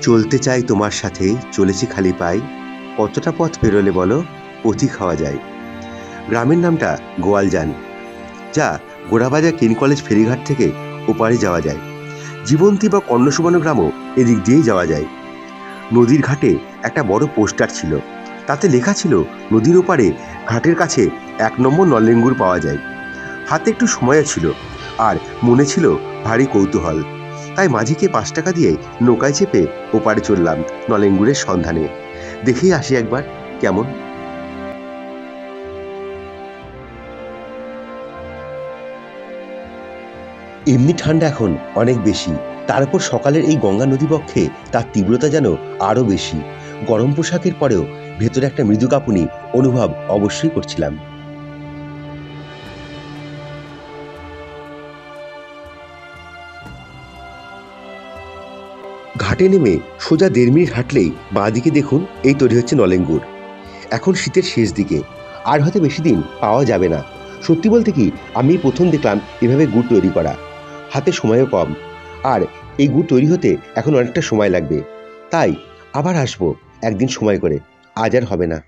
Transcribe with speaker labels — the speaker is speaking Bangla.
Speaker 1: চলতে চাই তোমার সাথে, চলেছি খালি পাই কতটা পথ পেরোলে বলো? পথি খাওয়া যায়। গ্রামের নামটা গোয়ালজান। যা গোড়াবাজার কিন কলেজ ফেরিঘাট থেকে ওপারে যাওয়া যায়। জীবন্তী বা কর্ণসুবর্ণ গ্রামও এদিক দিয়েই যাওয়া যায়। নদীর ঘাটে একটা বড় পোস্টার ছিল। তাতে লেখা ছিল, নদীর ওপারে ঘাটের কাছে এক নম্বর নলেঙ্গুর পাওয়া যায়। হাতে একটু সময় ছিল। আর মনে ছিল, ভারী কৌতূহল। তাই মাঝিকে পাঁচ টাকা দিয়ে নৌকায় চেপে ওপারে চললাম নলেঙ্গুরের সন্ধানে। দেখেই আসি একবার, কেমন? এমনি ঠান্ডা এখন অনেক বেশি। তার উপর সকালের এই গঙ্গা নদীপক্ষে তার তীব্রতা যেন আরও বেশি। গরম পোশাকের পরেও ভেতরে একটা মৃদু কাঁপুনি অনুভব অবশ্যই করছিলাম। ঘাটে নেমে সোজা দেড় মিনিট হাঁটলেই বাঁদিকে দেখুন এই তৈরি হচ্ছে নলেঙ্গুর। এখন শীতের শেষ দিকে, আর হয়তো বেশি দিন পাওয়া যাবে না। সত্যি বলতে কি, আমি প্রথম দেখলাম এভাবে গুড় তৈরি করা। হাতে সময়ও কম। আর এই গুড় তৈরি হতে এখন অনেকটা সময় লাগবে। তাই আবার আসব, একদিন সময় করে। আজ আর হবে না।